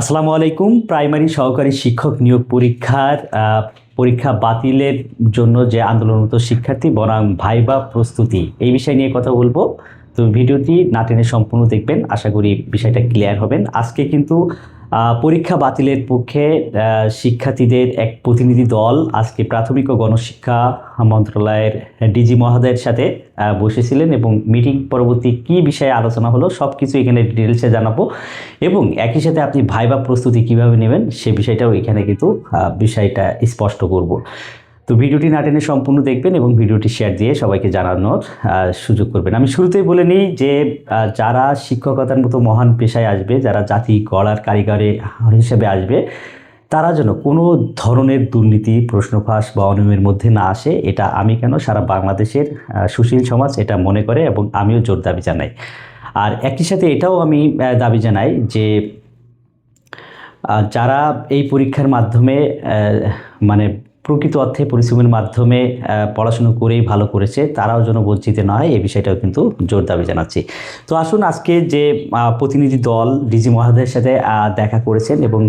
আসসালামু আলাইকুম, প্রাইমারি সহকারী শিক্ষক নিয়োগ পরীক্ষার পরীক্ষা বাতিলের জন্য যে আন্দোলনরত শিক্ষার্থী বনাম ভাইবা প্রস্তুতি। এই বিষয় নিয়ে কথা বলব। তো ভিডিওটি নাটেনে সম্পূর্ণ দেখবেন। আশা করি বিষয়টা ক্লিয়ার হবেন। আজকে কিন্তু পরীক্ষা বাতিলের পক্ষে শিক্ষার্থীদের এক প্রতিনিধি দল আজকে প্রাথমিক ও গণশিক্ষা মন্ত্রণালয়ের ডিজি মহোদয়ের সাথে বসেছিলেন এবং মিটিং পরবর্তী কি বিষয়ে আলোচনা হলো সব কিছু এখানে ডিটেলসে জানাব। এবং একই সাথে আপনি ভাইবা প্রস্তুতি কীভাবে নেবেন সে বিষয়টাও এখানে কিন্তু বিষয়টা স্পষ্ট করব। তো ভিডিওটি না টেনে সম্পূর্ণ দেখবেন এবং ভিডিওটি শেয়ার দিয়ে সবাইকে জানানোর সুযোগ করবেন। আমি শুরুতেই বলে নিই যে যারা শিক্ষকতার মতো মহান পেশায় আসবে, যারা জাতি গড়ার কারিগরে হিসেবে আসবে, তারা যেন কোনো ধরনের দুর্নীতি, প্রশ্নফাঁস বা অনিয়মের মধ্যে না আসে, এটা আমি কেন? সারা বাংলাদেশের সুশীল সমাজ এটা মনে করে এবং আমিও জোর দাবি জানাই। আর একই সাথে এটাও আমি দাবি জানাই যে যারা এই পরীক্ষার মাধ্যমে মানে প্রকৃত অর্থে পরিশ্রমের মাধ্যমে পড়াশুনো করেই ভালো করেছে, তারাও যেন বঞ্চিত না হয়, এই বিষয়টাও কিন্তু জোর দাবি জানাচ্ছি। তো আসুন আজকে যে প্রতিনিধি দল ডিজি মহাদের সাথে দেখা করেছেন এবং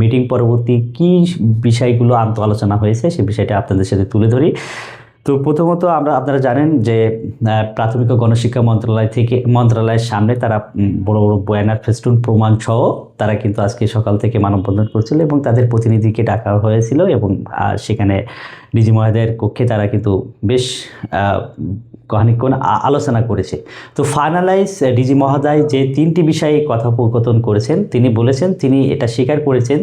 মিটিং পরবর্তী কি বিষয়গুলো আন্ত আলোচনা হয়েছে, সে বিষয়টা আপনাদের সাথে তুলে ধরি। তো প্রথমত আমরা আপনারা জানেন যে প্রাথমিক ও গণশিক্ষা মন্ত্রণালয় থেকে মন্ত্রণালয়ের সামনে তারা বড় বড় বয়ানার ফেস্টুন প্রমাণ সহ তারা কিন্তু আজকে সকাল থেকে মানববন্ধন করছিল এবং তাদের প্রতিনিধিকে ডাকা হয়েছিল এবং সেখানে ডিজি মহোদয়ের কক্ষে তারা কিন্তু বেশ আহ, খানিকক্ষণ আলোচনা করেছে। তো ফাইনালাইজ ডিজি মহোদয় যে তিনটি বিষয়ে কথোপকথন করেছেন তিনি বলেছেন তিনি এটা স্বীকার করেছেন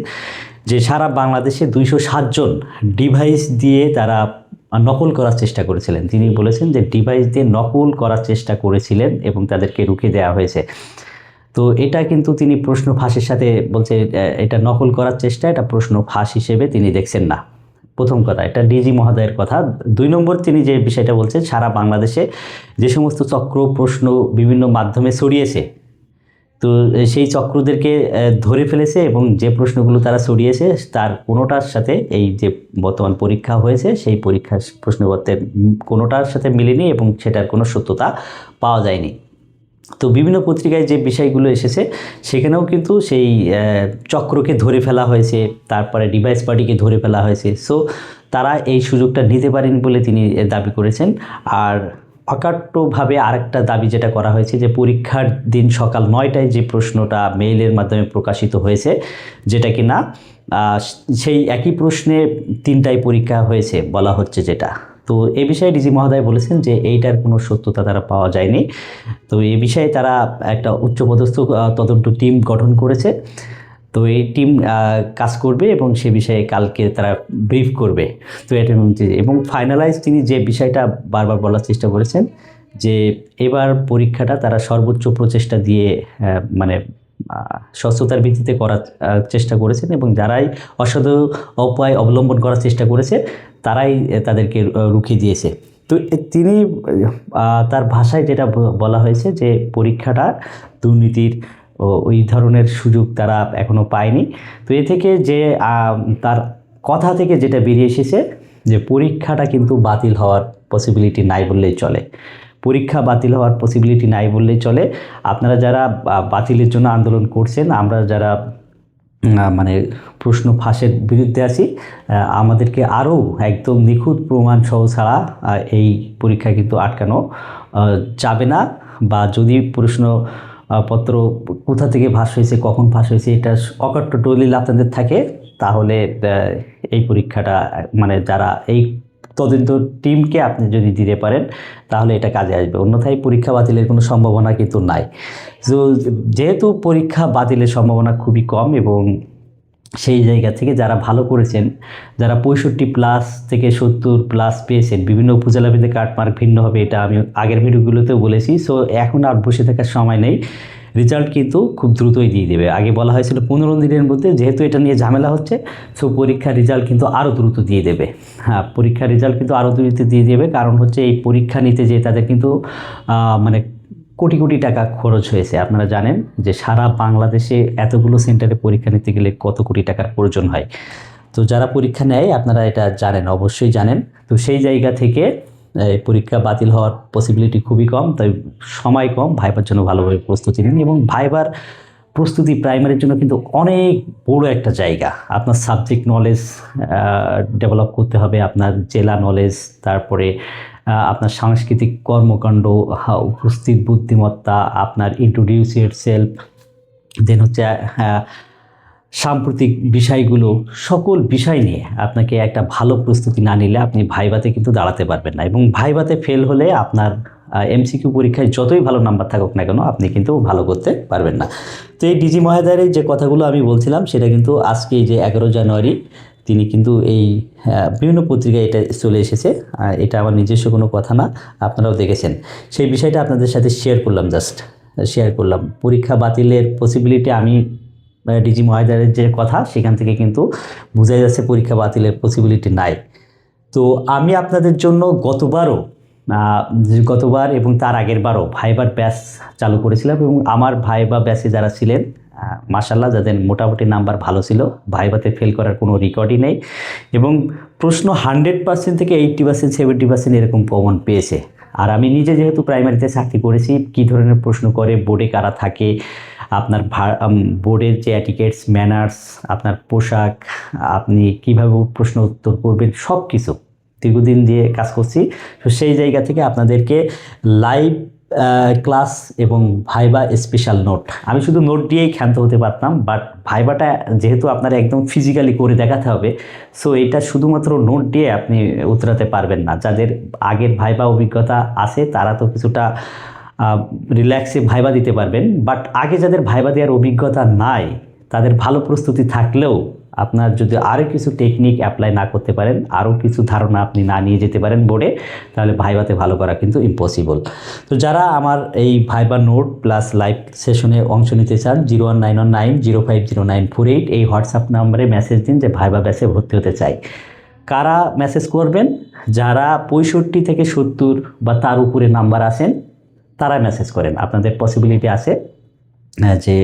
যে সারা বাংলাদেশে দুইশো সাতজন ডিভাইস দিয়ে তারা নকল করার চেষ্টা করেছিলেন। তিনি বলেছেন যে ডিভাইস দিয়ে নকল করার চেষ্টা করেছিলেন এবং তাদেরকে রুখে দেওয়া হয়েছে। তো এটা কিন্তু তিনি প্রশ্ন ফাঁসের সাথে বলছে এটা নকল করার চেষ্টা, এটা প্রশ্ন ফাঁস হিসেবে তিনি দেখছেন না। প্রথম কথা, এটা ডিজি মহোদয়ের কথা। দুই নম্বর তিনি যে বিষয়টা বলছেন, সারা বাংলাদেশে যে সমস্ত চক্র, প্রশ্ন বিভিন্ন মাধ্যমে ছড়িয়েছে তো সেই চক্রদেরকে ধরে ফেলেছে এবং যে প্রশ্নগুলো তারা ছড়িয়েছে, তার কোনোটার সাথে এই যে বর্তমান পরীক্ষা হয়েছে, সেই পরীক্ষার প্রশ্নপত্রের কোনোটার সাথে মিলেনি এবং সেটার কোনো সত্যতা পাওয়া যায়নি। তো, বিভিন্ন পত্রিকায় যে বিষয়গুলো এসেছে, সেখানেও কিন্তু সেই চক্রকে ধরে ফেলা হয়েছে, তারপরে ডিভাইস পার্টিকে ধরে ফেলা হয়েছে। সো, তারা এই সুযোগটা নিতে পারেন বলে তিনি দাবি করেছেন। আর অকাট্যভাবে আরেকটা দাবি যেটা করা হয়েছে যে পরীক্ষার দিন সকাল নয়টায় যে প্রশ্নটা মেইলের মাধ্যমে প্রকাশিত হয়েছে, যেটা কি না সেই একই প্রশ্নে তিনটায় পরীক্ষা হয়েছে বলা হচ্ছে যেটা। তো এ বিষয়ে ডিজি মহোদয় বলেছেন যে এইটার কোনো সত্যতা তারা পাওয়া যায়নি। তো এ বিষয়ে তারা একটা উচ্চপদস্থ তদন্ত টিম গঠন করেছে। তো এই টিম কাজ করবে এবং সে বিষয়ে কালকে তারা ব্রিফ করবে। তো এটা এবং ফাইনালাইজ তিনি যে বিষয়টা বারবার বলার চেষ্টা করেছেন, যে এবার পরীক্ষাটা তারা সর্বোচ্চ প্রচেষ্টা দিয়ে মানে স্বচ্ছতার ভিত্তিতে করার চেষ্টা করেছেন এবং যারাই অসাধু উপায় অবলম্বন করার চেষ্টা করেছে, তারাই তাদেরকে রুখে দিয়েছে। তো তিনি তার ভাষায় যেটা বলা হয়েছে যে পরীক্ষাটা দুর্নীতির ওই ধরনের সুযোগ তারা এখনও পায়নি। তো এ থেকে যে তার কথা থেকে যেটা বেরিয়ে এসেছে যে, পরীক্ষাটা কিন্তু বাতিল হওয়ার পসিবিলিটি নাই বললেই চলে। পরীক্ষা বাতিল হওয়ার পসিবিলিটি নাই বললেই চলে। আপনারা যারা বাতিলের জন্য আন্দোলন করছেন, আমরা যারা মানে প্রশ্ন ফাঁসের বিরুদ্ধে আছি আমাদেরকে আরও একদম নিখুঁত প্রমাণ সহ ছাড়া এই পরীক্ষা কিন্তু আটকানো যাবে না। বা যদি প্রশ্ন পত্র কোথা থেকে ফাঁস হয়েছে, কখন ফাঁস হয়েছে, এটা অকট্য দলিল আপনাদের থাকে, তাহলে এই পরীক্ষাটা মানে যারা এই তদন্ত টিমকে আপনি যদি দিতে পারেন, তাহলে এটা কাজে আসবে। অন্যথায় পরীক্ষা বাতিলের কোনো সম্ভাবনা কিন্তু নাই। যেহেতু পরীক্ষা বাতিলের সম্ভাবনা খুবই কম এবং সেই জায়গা থেকে যারা ভালো করেছেন, যারা পঁয়ষট্টি প্লাস থেকে সত্তর প্লাস পেয়েছেন, বিভিন্ন উপজেলাভিত্তিক কাটমার্ক ভিন্ন হবে এটা আমি আগের ভিডিওগুলোতেও বলেছি। সো এখন আর বসে থাকার সময় নেই। রেজাল্ট কিন্তু খুব দ্রুতই দিয়ে দেবে। আগে বলা হয়েছিল পনেরো দিনের মধ্যে যেহেতু এটা নিয়ে ঝামেলা হচ্ছে সো পরীক্ষার রেজাল্ট কিন্তু আরও দ্রুত দিয়ে দেবে। হ্যাঁ পরীক্ষার রেজাল্ট কিন্তু আরও দ্রুত দিয়ে দেবে। কারণ হচ্ছে এই পরীক্ষা নিতে যে তাদের কিন্তু মানে কোটি কোটি টাকা খরচ হয়েছে। আপনারা জানেন যে সারা বাংলাদেশে এতগুলো সেন্টারে পরীক্ষা নিতে গেলে কত কোটি টাকার প্রয়োজন হয়। তো যারা পরীক্ষা নেয়, আপনারা এটা জানেন, অবশ্যই জানেন। তো সেই জায়গা থেকে পরীক্ষা বাতিল হওয়ার পসিবিলিটি খুবই কম, তাই সময় কম। ভাইবার জন্য ভালোভাবে প্রস্তুতি নিন এবং ভাইবার প্রস্তুতি প্রাইমারির জন্য কিন্তু অনেক বড় একটা জায়গা। আপনার সাবজেক্ট নলেজ ডেভেলপ করতে হবে, আপনার জেলা নলেজ তারপরে আপনার সাংস্কৃতিক কর্মকাণ্ড উপস্থিত বুদ্ধিমত্তা, আপনার ইন্ট্রোডিউস ইয়ার সেলফ দেন হচ্ছে সাম্প্রতিক বিষয়গুলো, সকল বিষয় নিয়ে আপনাকে একটা ভালো প্রস্তুতি না নিলে আপনি ভাইভাতে কিন্তু দাঁড়াতে পারবেন না। এবং ভাইভাতে ফেল হলে আপনার এমসিকিউ পরীক্ষায় যতই ভালো নাম্বার থাকুক না কেন, আপনি কিন্তু ভালো করতে পারবেন না। তো এই ডিজি মহাদারের যে কথাগুলো আমি বলছিলাম, সেটা কিন্তু আজকে যে এগারো জানুয়ারি তিনি কিন্তু এই বিভিন্ন পত্রিকায় এটা চলে এসেছে, আর এটা আমার নিজস্ব কোনো কথা না, আপনারাও দেখেছেন। সেই বিষয়টা আপনাদের সাথে শেয়ার করলাম জাস্ট শেয়ার করলাম। পরীক্ষা বাতিলের পসিবিলিটি আমি ডিজি মহাদারের যে কথা, সেখান থেকে কিন্তু বোঝা যাচ্ছে পরীক্ষা বাতিলের পসিবিলিটি নাই। তো আমি আপনাদের জন্য গতবারও গতবার এবং তার আগের বারও ভাইবার ব্যাচ চালু করেছিলাম এবং আমার ভাইবা ব্যাচে যারা ছিলেন মাসাল্লাহ যাদের মোটামুটি নাম্বার ভালো ছিল, ভাইভাতে ফেল করার কোনো রেকর্ডই নেই এবং প্রশ্ন হান্ড্রেড পার্সেন্ট থেকে এইট্টি পার্সেন্ট সেভেন্টি পার্সেন্ট এরকম প্রমাণ পেয়েছে। আর আমি নিজে যেহেতু প্রাইমারিতে চাকরি করেছি, কী ধরনের প্রশ্ন করে বোর্ডে কারা থাকে, আপনার বোর্ডের যে অ্যাটিকেটস ম্যানার্স আপনার পোশাক, আপনি কীভাবে প্রশ্ন উত্তর করবেন সব কিছু দীর্ঘদিন দিয়ে কাজ করছি। তো সেই জায়গা থেকে আপনাদেরকে লাইভ ক্লাস এবং ভাইবা স্পেশাল নোট আমি শুধু নোট দিয়েই ক্ষান্ত হতে পারতাম বাট ভাইবাটা যেহেতু আপনার একদম ফিজিক্যালি করে দেখাতে হবে সো এটা শুধুমাত্র নোট দিয়ে আপনি উতরাতে পারবেন না। যাদের আগের ভাইবা অভিজ্ঞতা আছে, তারা তো কিছুটা রিল্যাক্সে ভাইবা দিতে পারবেন বাট আগে যাদের ভাইবা দেওয়ার অভিজ্ঞতা নাই, তাদের ভালো প্রস্তুতি থাকলেও আপনার যদি আরও কিছু টেকনিক অ্যাপ্লাই না করতে পারেন আরও কিছু ধারণা আপনি না নিয়ে যেতে পারেন বোর্ডে তাহলে ভাইবাতে ভালো করা কিন্তু ইম্পসিবল তো যারা আমার এই ভাইবা নোট প্লাস লাইভ সেশনে অংশ নিতে চান zero one nine one nine zero five zero nine four eight এই হোয়াটসঅ্যাপ নাম্বারে মেসেজ দিন যে ভাইবা ব্যাসে ভর্তি হতে চাই। কারা মেসেজ করবেন? যারা পঁয়ষট্টি থেকে সত্তর বা তার উপরে নাম্বার আসেন তারা মেসেজ করেন। আপনাদের পসিবিলিটি আছে যে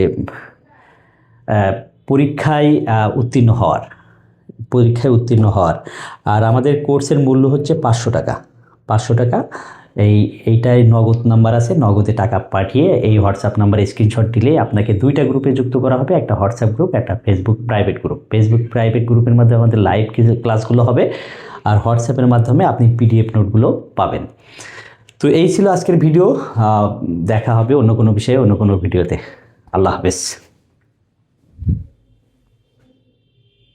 পরীক্ষায় উত্তীর্ণ হওয়ার, পরীক্ষায় উত্তীর্ণ হওয়ার। আর আমাদের কোর্সের মূল্য হচ্ছে পাঁচশো টাকা। পাঁচশো টাকা, এই, এইটাই নগদ নাম্বার আছে, নগদে টাকা পাঠিয়ে এই হোয়াটসঅ্যাপ নাম্বারে স্ক্রিনশট দিলে আপনাকে দুইটা গ্রুপে যুক্ত করা হবে, একটা হোয়াটসঅ্যাপ গ্রুপ, একটা Facebook private group. Facebook private গ্রুপের মাধ্যমে আমাদের লাইভ ক্লাসগুলো হবে আর হোয়াটসঅ্যাপের মাধ্যমে আপনি পিডিএফ নোটগুলো পাবেন। তো এই ছিল আজকের ভিডিও দেখা হবে অন্য কোনো বিষয়ে, অন্য কোনো ভিডিওতে। আল্লাহ হাফেজ।